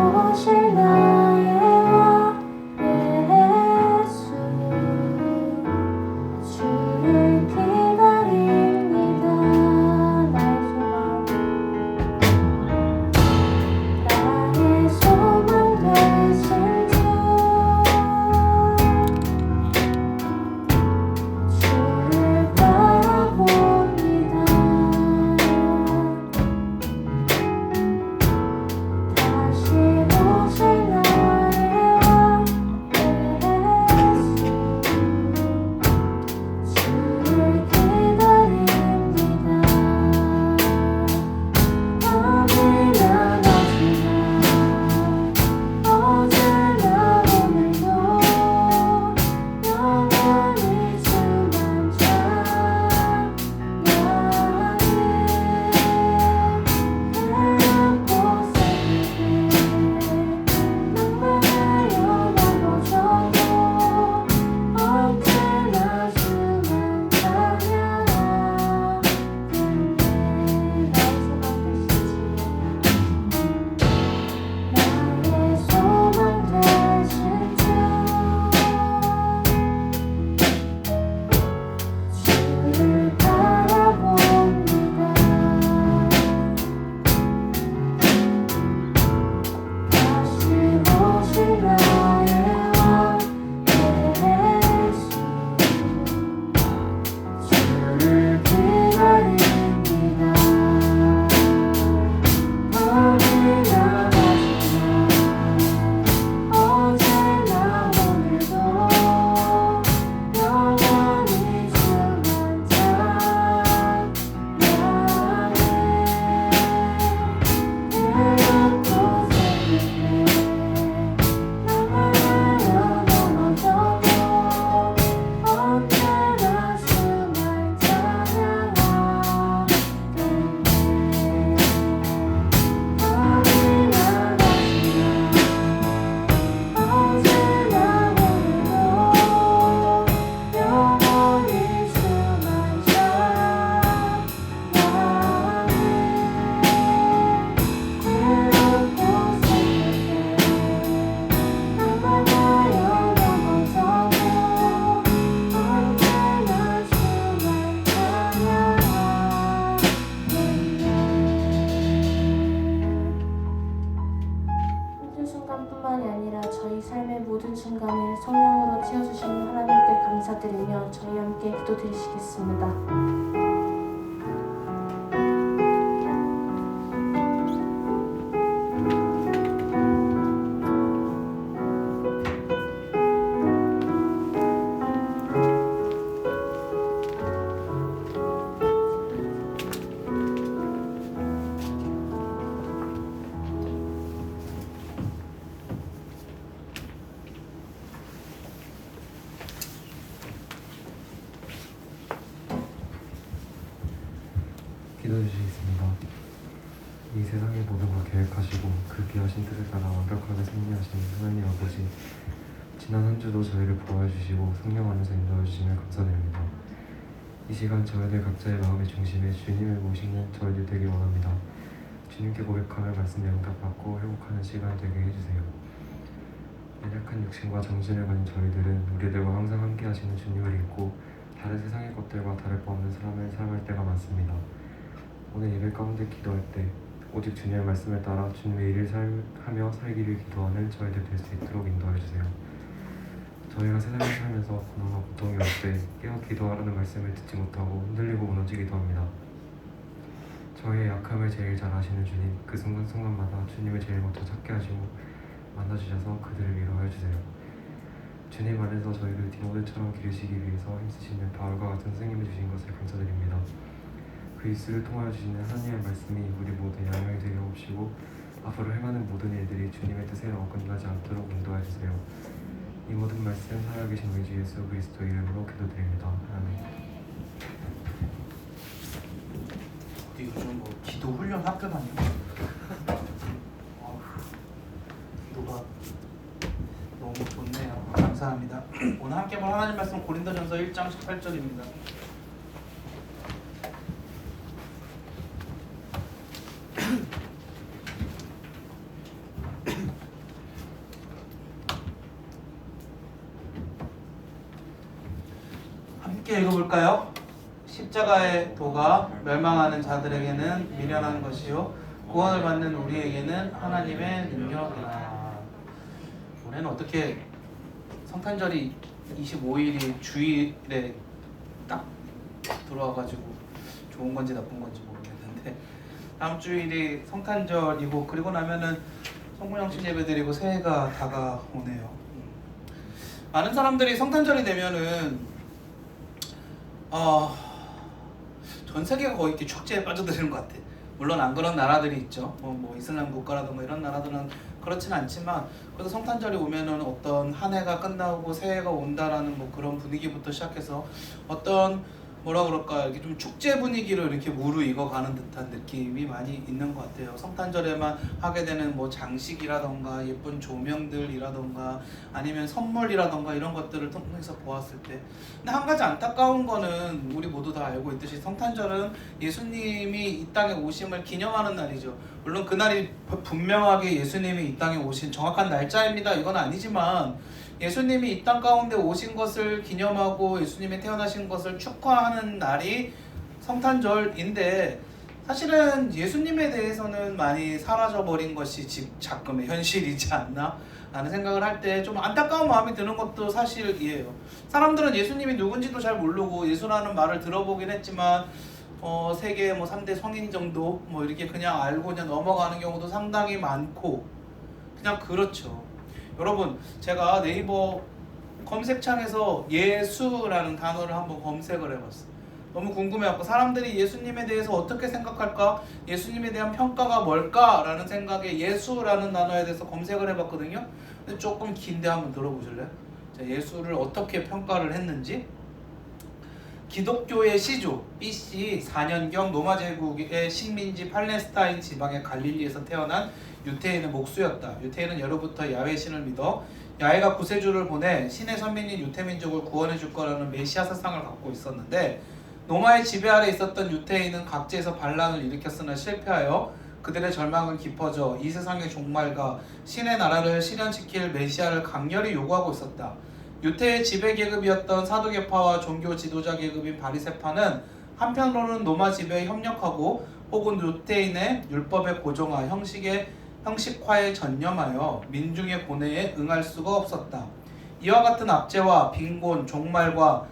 我只能 기도해 주시겠습니다. 이 세상의 모든 걸 계획하시고 그 귀하신 뜻에 따라 완벽하게 승리하신 하나님 아버지 지난 한 주도 저희를 보호해 주시고 성령 안에서 인도해 주시며 감사드립니다. 이 시간 저희들 각자의 마음의 중심에 주님을 모시는 저희들 되기 원합니다. 주님께 고백하며 말씀 영답받고 회복하는 시간 되게 해주세요. 연약한 육신과 정신을 가진 저희들은 우리들과 항상 함께 하시는 주님을 잊고 다른 세상의 것들과 다를 바 없는 사람을 살아갈 때가 많습니다. 오늘 예배 가운데 기도할 때 오직 주님의 말씀을 따라 주님의 일을 살, 하며 살기를 기도하는 저희들 될 수 있도록 인도해 주세요. 저희가 세상을 살면서 고난과 고통이 올 때 깨어 기도하라는 말씀을 듣지 못하고 흔들리고 무너지기도 합니다. 저희의 약함을 제일 잘 아시는 주님, 그 순간순간마다 주님을 제일 먼저 찾게 하시고 만나주셔서 그들을 위로해 주세요. 주님 안에서 저희를 디모데처럼 기르시기 위해서 힘쓰시는 바울과 같은 선생님을 주신 것을 감사드립니다. 그 입술을 통하여 주시는 하나님의 말씀이 우리 모두의 양명이 되게 하옵시고 앞으로 행하는 모든 일들이 주님의 뜻에 어긋나지 않도록 인도해 주세요. 이 모든 말씀 살아계신 우리 주 예수 그리스도 이름으로 기도드립니다. 아멘. 요즘 뭐 기도 훈련 학교 다니고 어휴, 기도가 너무 좋네요 감사합니다 오늘 함께 볼 하나님 말씀 고린도전서 1장 18절입니다 함께 읽어볼까요? 십자가의 도가 멸망하는 자들에게는 미련한 것이요 구원을 받는 우리에게는 하나님의 능력이라. 올해는 어떻게 성탄절이 25일이 주일에 딱 들어와가지고 좋은 건지 나쁜 건지 모르겠는데 다음 주일이 성탄절이고 그리고 나면은 성구영신 예배드리고 새해가 다가오네요. 음. 많은 사람들이 성탄절이 되면은 어, 전 세계가 거의 이렇게 축제에 빠져드는 것 같아. 물론 안 그런 나라들이 있죠. 뭐, 뭐 이슬람 국가라든가 이런 나라들은 그렇진 않지만 그래도 성탄절이 오면은 어떤 한 해가 끝나고 새해가 온다라는 뭐 그런 분위기부터 시작해서 어떤 뭐라 그럴까 이렇게 좀 축제 분위기를 이렇게 무르익어 가는 듯한 느낌이 많이 있는 것 같아요. 성탄절에만 하게 되는 뭐 장식이라던가 예쁜 조명들이라던가 아니면 선물이라던가 이런 것들을 통해서 보았을 때 근데 한 가지 안타까운 거는 우리 모두 다 알고 있듯이 성탄절은 예수님이 이 땅에 오심을 기념하는 날이죠. 물론 그날이 분명하게 예수님이 이 땅에 오신 정확한 날짜입니다. 이건 아니지만 예수님이 이 땅 가운데 오신 것을 기념하고 예수님이 태어나신 것을 축하하는 날이 성탄절인데 사실은 예수님에 대해서는 많이 사라져 버린 것이 지- 자금의 현실이지 않나 라는 생각을 할 때 좀 안타까운 마음이 드는 것도 사실이에요. 사람들은 예수님이 누군지도 잘 모르고 예수라는 말을 들어보긴 했지만 어, 세계 뭐 3대 성인 정도 뭐 이렇게 그냥 알고 그냥 넘어가는 경우도 상당히 많고 그냥 그렇죠. 여러분 제가 네이버 검색창에서 예수라는 단어를 한번 검색을 해봤어요. 너무 궁금해갖고 사람들이 예수님에 대해서 어떻게 생각할까? 예수님에 대한 평가가 뭘까라는 생각에 예수라는 단어에 대해서 검색을 해봤거든요. 근데 조금 긴데 한번 들어보실래요? 자, 예수를 어떻게 평가를 했는지 기독교의 시조 BC 4년경 로마 제국의 식민지 팔레스타인 지방의 갈릴리에서 태어난 유태인의 목수였다. 유태인은 예로부터 야훼 신을 믿어 야훼가 구세주를 보내 신의 선민인 유태민족을 구원해 줄 거라는 메시아 사상을 갖고 있었는데 로마의 지배 아래 있었던 유태인은 각지에서 반란을 일으켰으나 실패하여 그들의 절망은 깊어져 이 세상의 종말과 신의 나라를 실현시킬 메시아를 강렬히 요구하고 있었다. 유태의 지배 계급이었던 사두개파와 종교 지도자 계급인 바리세파는 한편으로는 로마 지배에 협력하고 혹은 유태인의 율법에 고정화 형식의 형식화에 전념하여 민중의 고뇌에 응할 수가 없었다. 이와 같은 압제와 빈곤, 종말과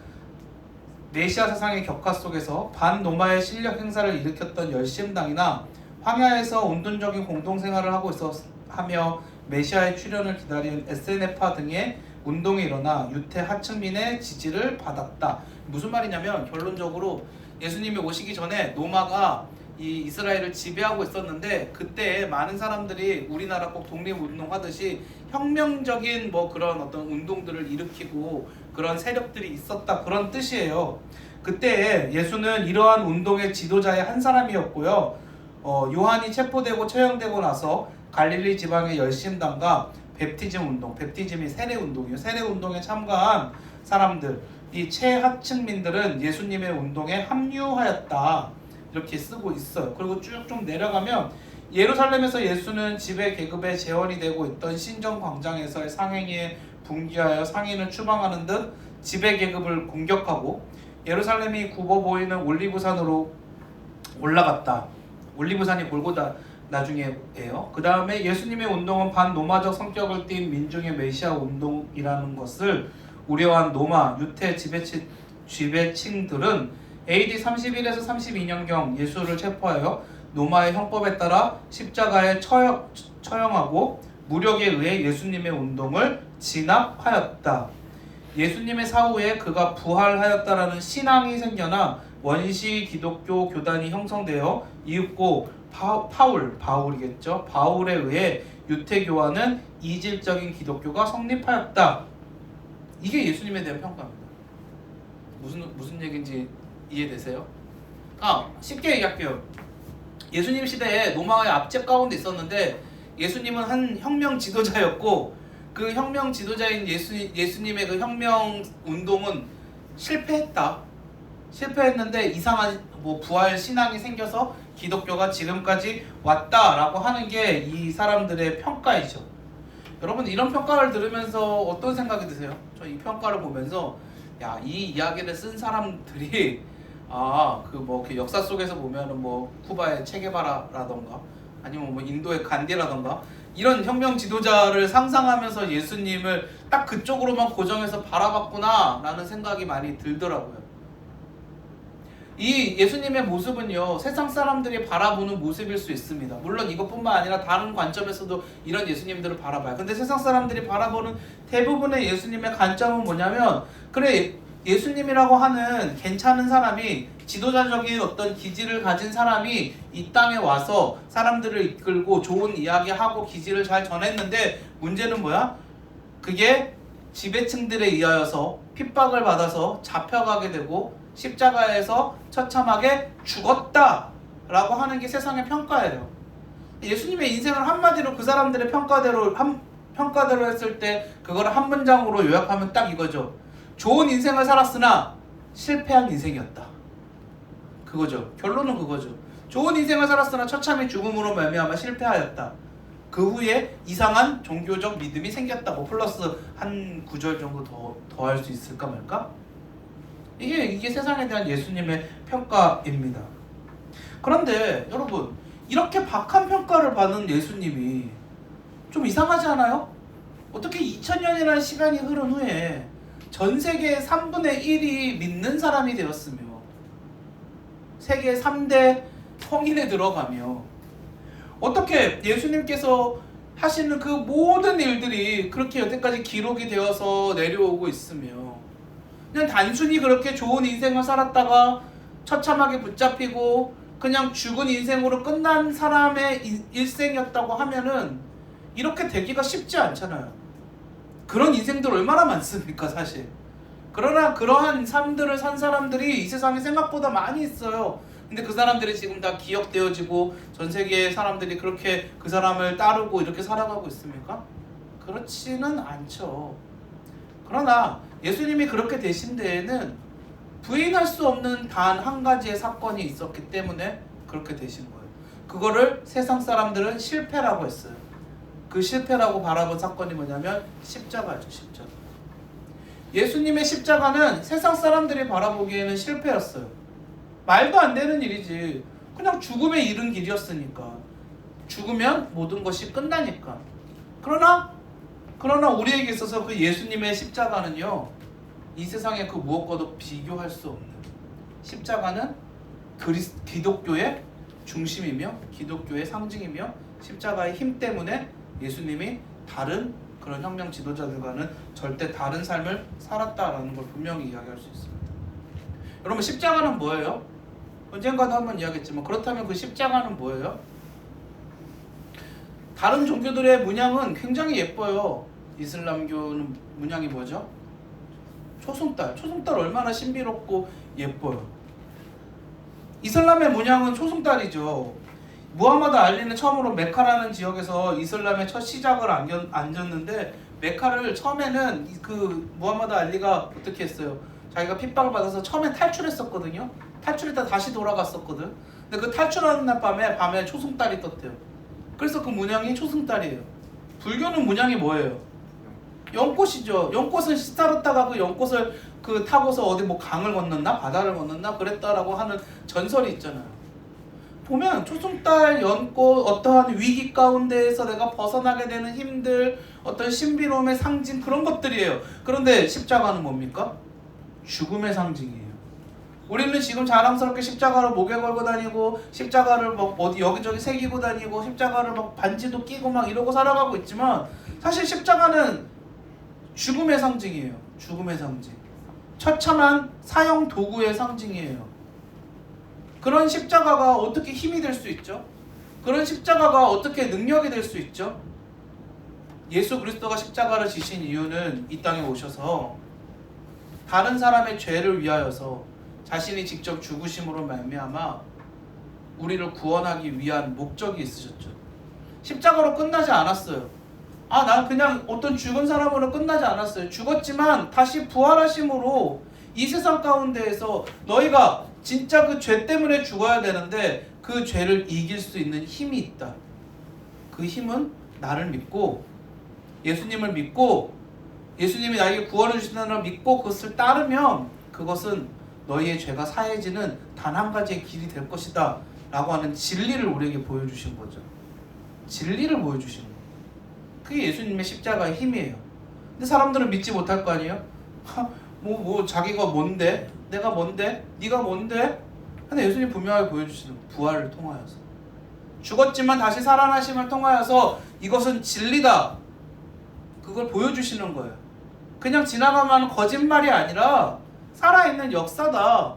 메시아 사상의 격화 속에서 반노마의 실력 행사를 일으켰던 열심당이나 황야에서 온돈적인 공동생활을 하고 있었 하며 메시아의 출현을 기다린 SNF파 등의 운동이 일어나 유태 하층민의 지지를 받았다. 무슨 말이냐면 결론적으로 예수님이 오시기 전에 노마가 이 이스라엘을 지배하고 있었는데 그때 많은 사람들이 우리나라 꼭 독립운동 하듯이 혁명적인 뭐 그런 어떤 운동들을 일으키고 그런 세력들이 있었다 그런 뜻이에요. 그때 예수는 이러한 운동의 지도자의 한 사람이었고요. 어, 요한이 체포되고 처형되고 나서 갈릴리 지방의 열심당과 베프티즘 운동, 베프티즘이 세례 운동이요. 세례 운동에 참가한 사람들, 이 최하층민들은 예수님의 운동에 합류하였다. 이렇게 쓰고 있어요. 그리고 쭉 좀 내려가면 예루살렘에서 예수는 지배 계급의 재원이 되고 있던 신정 광장에서의 상행위에 분기하여 상인을 추방하는 듯 지배 계급을 공격하고 예루살렘이 굽어 보이는 올리브산으로 올라갔다. 올리브산이 골고다 나중에예요. 그 다음에 예수님의 운동은 반노마적 성격을 띤 민중의 메시아 운동이라는 것을 우려한 노마 유태 지배층, 지배층들은 AD 31에서 32년경 예수를 체포하여 노마의 형법에 따라 십자가에 처형, 처형하고 무력에 의해 예수님의 운동을 진압하였다. 예수님의 사후에 그가 부활하였다라는 신앙이 생겨나 원시 기독교 교단이 형성되어 이윽고 파, 파울, 바울이겠죠. 바울에 의해 유태교와는 이질적인 기독교가 성립하였다. 이게 예수님에 대한 평가입니다. 무슨 무슨 얘기인지 이해되세요? 아 쉽게 얘기할게요. 예수님 시대에 로마의 압제 가운데 있었는데 예수님은 한 혁명 지도자였고 그 혁명 지도자인 예수 예수님의 그 혁명 운동은 실패했다. 실패했는데 이상한 뭐 부활 신앙이 생겨서 기독교가 지금까지 왔다라고 하는 게 이 사람들의 평가이죠. 여러분 이런 평가를 들으면서 어떤 생각이 드세요? 저 이 평가를 보면서 야 이 이야기를 쓴 사람들이 아 그 뭐 역사 속에서 보면은 뭐 쿠바의 체게바라라던가 아니면 뭐 인도의 간디라던가 이런 혁명 지도자를 상상하면서 예수님을 딱 그쪽으로만 고정해서 바라봤구나라는 생각이 많이 들더라고요. 이 예수님의 모습은요 세상 사람들이 바라보는 모습일 수 있습니다. 물론 이것뿐만 아니라 다른 관점에서도 이런 예수님들을 바라봐요. 근데 세상 사람들이 바라보는 대부분의 예수님의 관점은 뭐냐면 그래 예수님이라고 하는 괜찮은 사람이 지도자적인 어떤 기질을 가진 사람이 이 땅에 와서 사람들을 이끌고 좋은 이야기하고 기질을 잘 전했는데 문제는 뭐야? 그게 지배층들에 의하여서 핍박을 받아서 잡혀가게 되고 십자가에서 처참하게 죽었다 라고 하는 게 세상의 평가예요. 예수님의 인생을 한마디로 그 사람들의 평가대로 한 평가대로 했을 때 그걸 한 문장으로 요약하면 딱 이거죠. 좋은 인생을 살았으나 실패한 인생이었다. 그거죠. 결론은 그거죠. 좋은 인생을 살았으나 처참히 죽음으로 말미암아 실패하였다. 그 후에 이상한 종교적 믿음이 생겼다. 뭐 플러스 한 구절 정도 더 더할 수 있을까 말까? 이게 이게 세상에 대한 예수님의 평가입니다. 그런데 여러분 이렇게 박한 평가를 받는 예수님이 좀 이상하지 않아요? 어떻게 2000년이라는 시간이 흐른 후에 전 세계 3분의 1이 믿는 사람이 되었으며 세계 3대 성인에 들어가며 어떻게 예수님께서 하시는 그 모든 일들이 그렇게 여태까지 기록이 되어서 내려오고 있으며 그냥 단순히 그렇게 좋은 인생을 살았다가 처참하게 붙잡히고 그냥 죽은 인생으로 끝난 사람의 일- 일생이었다고 하면은 이렇게 되기가 쉽지 않잖아요. 그런 인생들 얼마나 많습니까, 사실. 그러나 그러한 삶들을 산 사람들이 이 세상에 생각보다 많이 있어요. 근데 그 사람들이 지금 다 기억되어지고 전 세계의 사람들이 그렇게 그 사람을 따르고 이렇게 살아가고 있습니까? 그렇지는 않죠. 그러나 예수님이 그렇게 되신 데에는 부인할 수 없는 단 한 가지의 사건이 있었기 때문에 그렇게 되신 거예요. 그거를 세상 사람들은 실패라고 했어요. 그 실패라고 바라본 사건이 뭐냐면 십자가죠, 십자가. 예수님의 십자가는 세상 사람들이 바라보기에는 실패였어요. 말도 안 되는 일이지. 그냥 죽음에 이른 길이었으니까. 죽으면 모든 것이 끝나니까. 그러나 그러나 우리에게 있어서 그 예수님의 십자가는요. 이 세상의 그 무엇과도 비교할 수 없는 십자가는 그리스, 기독교의 중심이며 기독교의 상징이며 십자가의 힘 때문에 예수님이 다른 그런 혁명 지도자들과는 절대 다른 삶을 살았다라는 걸 분명히 이야기할 수 있습니다. 여러분 십자가는 뭐예요? 언젠가도 한번 이야기했지만 그렇다면 그 십자가는 뭐예요? 다른 종교들의 문양은 굉장히 예뻐요. 이슬람교는 문양이 뭐죠? 초승달. 초승달 얼마나 신비롭고 예뻐요. 이슬람의 문양은 초승달이죠. 무하마드 알리는 처음으로 메카라는 지역에서 이슬람의 첫 시작을 안겼, 안겼는데 메카를 처음에는 이- 그 무하마드 알리가 어떻게 했어요? 자기가 핍박을 받아서 처음에 탈출했었거든요. 탈출했다 다시 돌아갔었거든. 근데 그 탈출하는 날 밤에 밤에 초승달이 떴대요. 그래서 그 문양이 초승달이에요. 불교는 문양이 뭐예요? 연꽃이죠. 연꽃은 시타르타가 그 연꽃을 그 타고서 어디 뭐 강을 건넜나 바다를 건넜나 그랬다라고 하는 전설이 있잖아요. 보면 초승달 연꽃 어떠한 위기 가운데에서 내가 벗어나게 되는 힘들 어떤 신비로움의 상징 그런 것들이에요. 그런데 십자가는 뭡니까? 죽음의 상징이에요. 우리는 지금 자랑스럽게 십자가를 목에 걸고 다니고 십자가를 막 어디 여기저기 새기고 다니고 십자가를 막 반지도 끼고 막 이러고 살아가고 있지만 사실 십자가는 죽음의 상징이에요. 죽음의 상징. 처참한 사형 도구의 상징이에요. 그런 십자가가 어떻게 힘이 될 수 있죠? 그런 십자가가 어떻게 능력이 될 수 있죠? 예수 그리스도가 십자가를 지신 이유는 이 땅에 오셔서 다른 사람의 죄를 위하여서 자신이 직접 죽으심으로 말미암아 우리를 구원하기 위한 목적이 있으셨죠. 십자가로 끝나지 않았어요. 아, 난 그냥 어떤 죽은 사람으로 끝나지 않았어요. 죽었지만 다시 부활하심으로 이 세상 가운데에서 너희가 진짜 그 죄 때문에 죽어야 되는데 그 죄를 이길 수 있는 힘이 있다. 그 힘은 나를 믿고 예수님을 믿고 예수님이 나에게 구원을 주신다는 걸 믿고 그것을 따르면 그것은 너희의 죄가 사해지는 단 한 가지의 길이 될 것이다. 라고 하는 진리를 우리에게 보여주신 거죠. 진리를 보여주신 거예요. 그게 예수님의 십자가의 힘이에요. 근데 사람들은 믿지 못할 거 아니에요? 뭐, 뭐, 자기가 뭔데? 내가 뭔데? 네가 뭔데? 근데 예수님 분명하게 보여주시는. 부활을 통하여서. 죽었지만 다시 살아나심을 통하여서 이것은 진리다. 그걸 보여주시는 거예요. 그냥 지나가면 거짓말이 아니라 살아있는 역사다.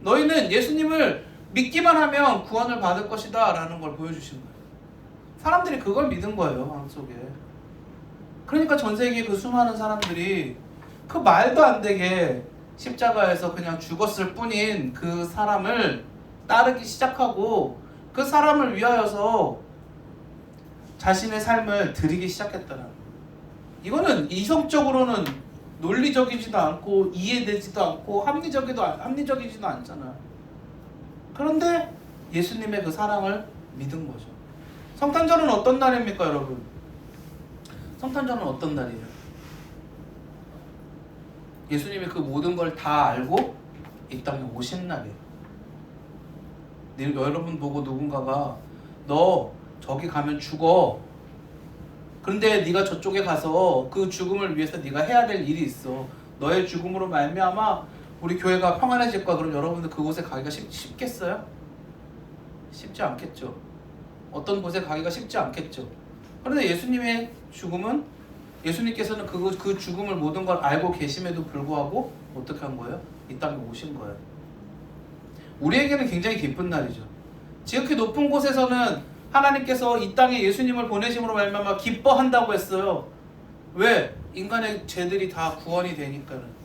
너희는 예수님을 믿기만 하면 구원을 받을 것이다. 라는 걸 보여주시는 거예요. 사람들이 그걸 믿은 거예요. 마음속에. 그러니까 전 세계 그 수많은 사람들이 그 말도 안 되게 십자가에서 그냥 죽었을 뿐인 그 사람을 따르기 시작하고 그 사람을 위하여서 자신의 삶을 드리기 시작했다는 거예요. 이거는 이성적으로는 논리적이지도 않고 이해되지도 않고 합리적이도 않- 합리적이지도 않잖아요. 그런데 예수님의 그 사랑을 믿은 거죠. 성탄절은 어떤 날입니까, 여러분? 성탄절은 어떤 날이에요? 예수님이 그 모든 걸 다 알고 이 땅에 오신 날이에요. 네, 여러분 보고 누군가가 너 저기 가면 죽어. 그런데 네가 저쪽에 가서 그 죽음을 위해서 네가 해야 될 일이 있어. 너의 죽음으로 말미암아 우리 교회가 평안해질 거야. 그럼 여러분들 그곳에 가기가 쉽, 쉽겠어요? 쉽지 않겠죠. 어떤 곳에 가기가 쉽지 않겠죠. 그런데 예수님의 죽음은 예수님께서는 그, 그 죽음을 모든 걸 알고 계심에도 불구하고 어떻게 한 거예요? 이 땅에 오신 거예요. 우리에게는 굉장히 기쁜 날이죠. 지극히 높은 곳에서는 하나님께서 이 땅에 예수님을 보내심으로 말미암아 기뻐한다고 했어요. 왜? 인간의 죄들이 다 구원이 되니까는.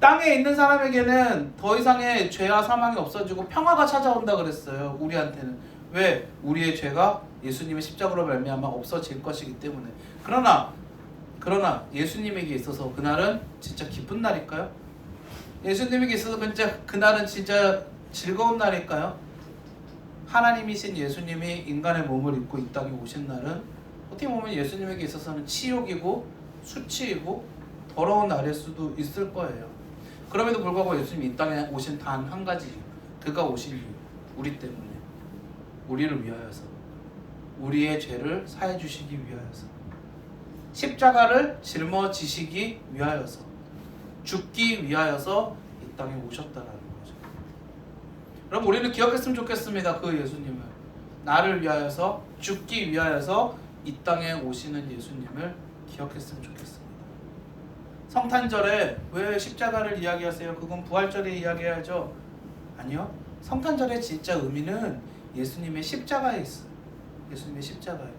땅에 있는 사람에게는 더 이상의 죄와 사망이 없어지고 평화가 찾아온다 그랬어요. 우리한테는. 왜? 우리의 죄가 예수님의 십자가로 말미암아 없어질 것이기 때문에. 그러나 그러나 예수님에게 있어서 그날은 진짜 기쁜 날일까요? 예수님에게 있어서 진짜 그날은 진짜 즐거운 날일까요? 하나님이신 예수님이 인간의 몸을 입고 이 땅에 오신 날은 어떻게 보면 예수님에게 있어서는 치욕이고 수치이고 더러운 날일 수도 있을 거예요. 그럼에도 불구하고 예수님이 이 땅에 오신 단 한 가지 이유, 그가 오신 이유, 우리 때문에, 우리를 위하여서, 우리의 죄를 사해 주시기 위하여서, 십자가를 짊어지시기 위하여서, 죽기 위하여서 이 땅에 오셨다라는 거죠. 여러분 우리는 기억했으면 좋겠습니다. 그 예수님을 나를 위하여서 죽기 위하여서 이 땅에 오시는 예수님을 기억했으면 좋겠습니다. 성탄절에 왜 십자가를 이야기하세요? 그건 부활절에 이야기해야죠. 아니요. 성탄절의 진짜 의미는 예수님의 십자가에 있어요. 예수님의 십자가에.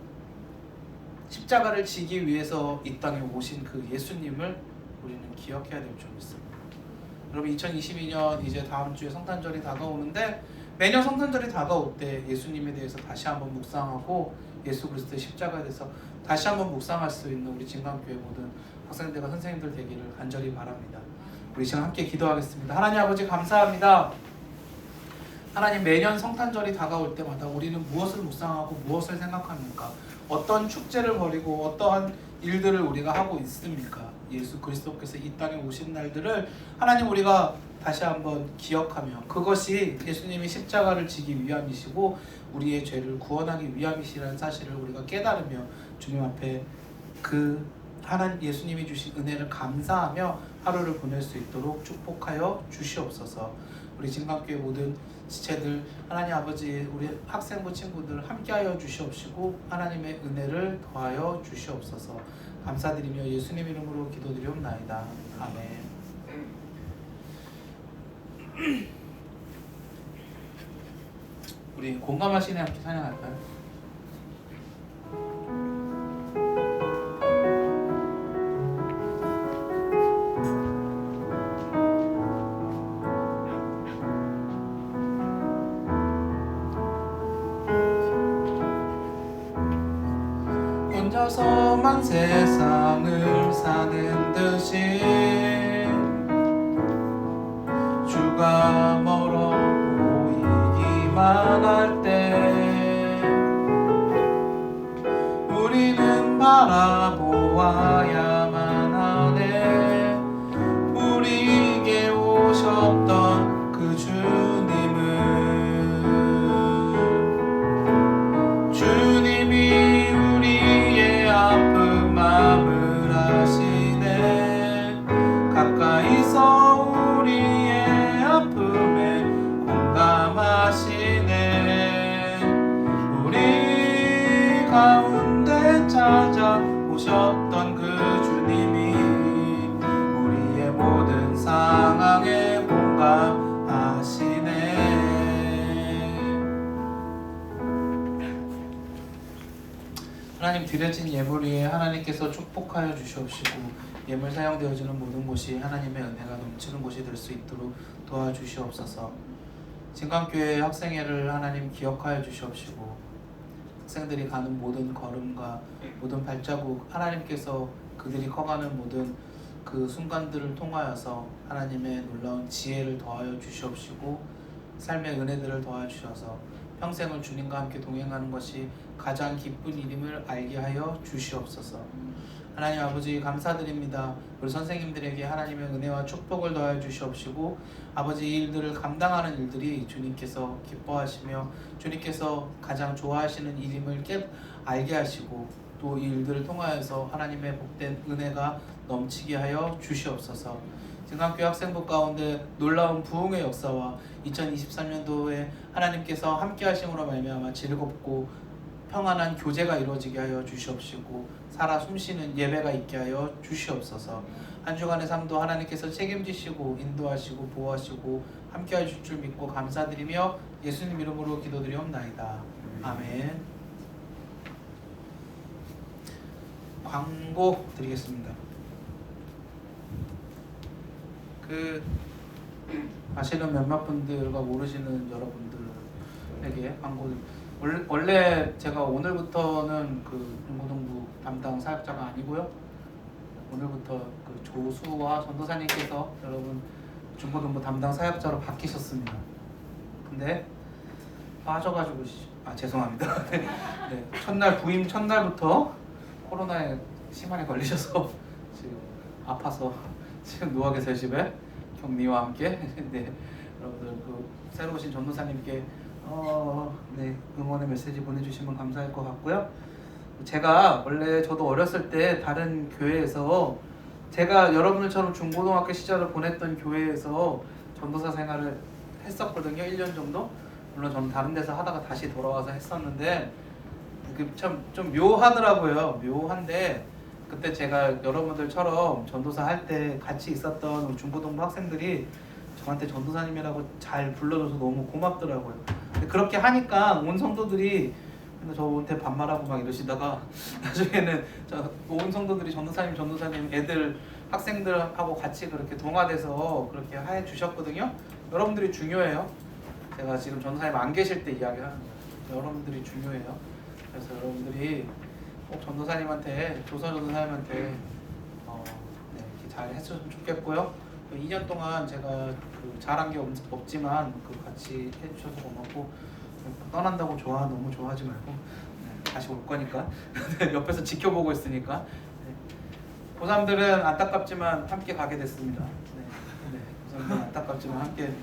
십자가를 지기 위해서 이 땅에 오신 그 예수님을 우리는 기억해야 될 점이 있습니다. 여러분 2022년 이제 다음 주에 성탄절이 다가오는데 매년 성탄절이 다가올 때 예수님에 대해서 다시 한번 묵상하고 예수 그리스도의 십자가에 대해서 다시 한번 묵상할 수 있는 우리 진강교회 모든 학생들과 선생님들 되기를 간절히 바랍니다. 우리 시간 함께 기도하겠습니다. 하나님 아버지 감사합니다. 하나님 매년 성탄절이 다가올 때마다 우리는 무엇을 묵상하고 무엇을 생각합니까? 어떤 축제를 벌이고 어떠한 일들을 우리가 하고 있습니까? 예수 그리스도께서 이 땅에 오신 날들을 하나님 우리가 다시 한번 기억하며 그것이 예수님이 십자가를 지기 위함이시고 우리의 죄를 구원하기 위함이시라는 사실을 우리가 깨달으며 주님 앞에 그 하나님 예수님이 주신 은혜를 감사하며 하루를 보낼 수 있도록 축복하여 주시옵소서. 우리 진강교회 모든 지체들 하나님 아버지 우리 학생부 친구들 함께하여 주시옵시고 하나님의 은혜를 더하여 주시옵소서. 감사드리며 예수님 이름으로 기도드리옵나이다. 아멘. 우리 공감하시네 함께 찬양할까요? 세상을 사는 듯이 주가 멀어 보이기만 할 때 우리는 바라보아 축복하여 주시옵시고 예물 사용되어지는 모든 곳이 하나님의 은혜가 넘치는 곳이 될 수 있도록 도와주시옵소서. 진강교회 학생회를 하나님 기억하여 주시옵시고 학생들이 가는 모든 걸음과 모든 발자국 하나님께서 그들이 커가는 모든 그 순간들을 통하여서 하나님의 놀라운 지혜를 더하여 주시옵시고 삶의 은혜들을 더하여 주셔서 평생을 주님과 함께 동행하는 것이 가장 기쁜 일임을 알게 하여 주시옵소서. 하나님 아버지 감사드립니다. 우리 선생님들에게 하나님의 은혜와 축복을 더하여 주시옵시고 아버지 이 일들을 감당하는 일들이 주님께서 기뻐하시며 주님께서 가장 좋아하시는 일임을 깨 알게 하시고 또 이 일들을 통하여서 하나님의 복된 은혜가 넘치게 하여 주시옵소서. 진강교회 학생부 가운데 놀라운 부흥의 역사와 2023년도에 하나님께서 함께 하심으로 말미암아 즐겁고 평안한 교제가 이루어지게 하여 주시옵시고 살아 숨쉬는 예배가 있게 하여 주시옵소서. 한 주간의 삶도 하나님께서 책임지시고 인도하시고 보호하시고 함께 하실 줄 믿고 감사드리며 예수님 이름으로 기도드리옵나이다. 아멘. 광고 드리겠습니다. 그 아시는 몇몇 분들과 모르시는 여러분들에게 광고를 원래, 제가 오늘부터는 그 중고등부 담당 사역자가 아니고요. 오늘부터 그 조수와 전도사님께서 여러분 중고등부 담당 사역자로 바뀌셨습니다. 근데 빠져가지고 시- 아 죄송합니다. 네, 네, 첫날 부임 첫날부터 코로나에 심하게 걸리셔서 지금 아파서 지금 누워 계세요 집에 격리와 함께 네 여러분들 그 새로 오신 전도사님께 어, 네 응원의 메시지 보내주시면 감사할 것 같고요. 제가 원래 저도 어렸을 때 다른 교회에서 제가 여러분들처럼 중고등학교 시절을 보냈던 교회에서 전도사 생활을 했었거든요. 1년 정도. 물론 저는 다른 데서 하다가 다시 돌아와서 했었는데 그참좀 묘하더라고요. 묘한데 그때 제가 여러분들처럼 전도사 할 때 같이 있었던 중고등부 학생들이 저한테 전도사님이라고 잘 불러줘서 너무 고맙더라고요. 그렇게 하니까 온 성도들이 저한테 반말하고 막 이러시다가 나중에는 저온 성도들이 전도사님 전도사님 애들 학생들하고 같이 그렇게 동화돼서 그렇게 해 주셨거든요. 여러분들이 중요해요. 제가 지금 전사님 안 계실 때 이야기하는 거예요. 여러분들이 중요해요. 그래서 여러분들이 꼭 전도사님한테 조선 전도사님한테 어, 네, 잘 했으면 좋겠고요. 그 2년 동안 제가 그 잘한 게 없, 없지만 그 같이 해주셔서 고맙고 떠난다고 좋아 너무 좋아하지 말고 네, 다시 올 거니까 옆에서 지켜보고 있으니까 네. 고3들은 안타깝지만 함께 가게 됐습니다. 네, 네. 고3들은 안타깝지만 함께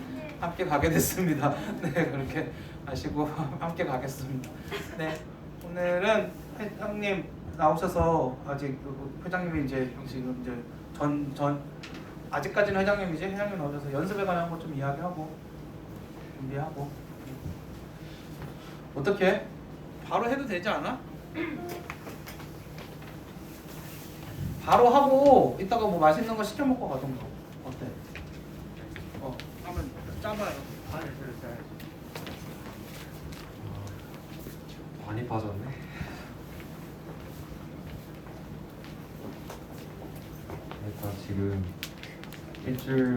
함께 가게 됐습니다. 네 그렇게 아시고 함께 가겠습니다. 네 오늘은 회장님 나오셔서 아직 그 회장님이 이제 지금 이제 전전 아직까지는 회장님이지 회장님 나오셔서 연습에 관한 것 좀 이야기하고 준비하고 어떻게 바로 해도 되지 않아? 바로 하고 이따가 뭐 맛있는 거 시켜 먹고 가던가 어때? 어 한번 짜봐요. 그래 짜야지. 아, 많이 빠졌네. 일단 지금 일주일